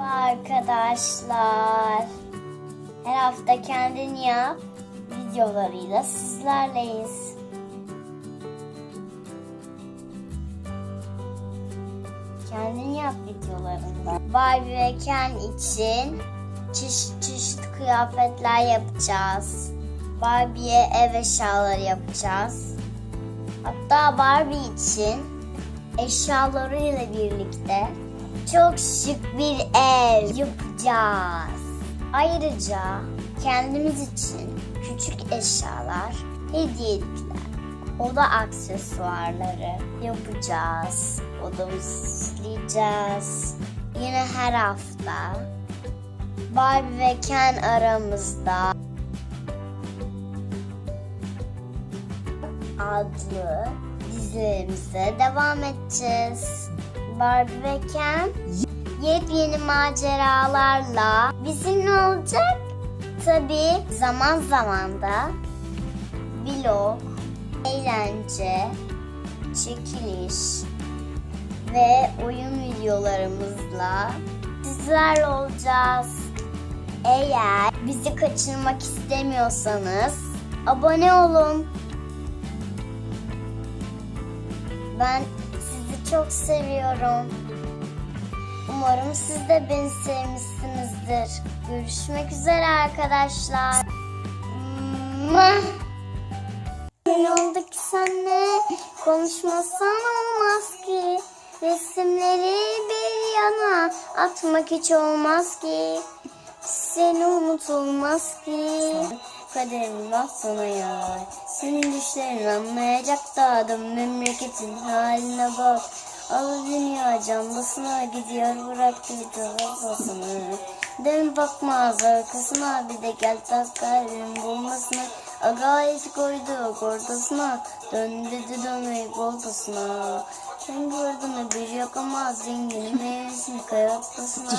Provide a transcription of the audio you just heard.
Merhaba arkadaşlar. Her hafta kendini yap videolarıyla sizlerleyiz. Kendini yap videolarında. Barbie ve Ken için çeşit çeşit kıyafetler yapacağız. Barbie'ye ev eşyaları yapacağız. Hatta Barbie için eşyalarıyla birlikte çok şık bir ev yapacağız. Ayrıca kendimiz için küçük eşyalar, hediyelikler, oda aksesuarları yapacağız. Odamızı süsleyeceğiz. Yine her hafta Barbie ve Ken aramızda adlı dizilerimize devam edeceğiz. Barbie ve Ken yepyeni maceralarla bizimle olacak. Tabi zaman zaman da vlog, eğlence, çekiliş ve oyun videolarımızla sizlerle olacağız. Eğer bizi kaçırmak istemiyorsanız abone olun. Ben çok seviyorum. Umarım siz de beni sevmişsinizdir. Görüşmek üzere arkadaşlar. Ne oldu ki senle? Konuşmasan olmaz ki. Resimleri bir yana atmak hiç olmaz ki. Seni unutulmaz ki. Kaderim laf sana yar. Senin düşlerin anlayacak da adam memleketin haline bak. Al dünya cambasına gidiyor bıraktı bir tavasını. Dön bakmaz arkasına bir de gel tak kalbim bulmasına. Agayet koydu ortasına. Dön dedi dönmeyi koltasına. Sen gördün mü bir yok ama zenginin meyvesini kayaktasına.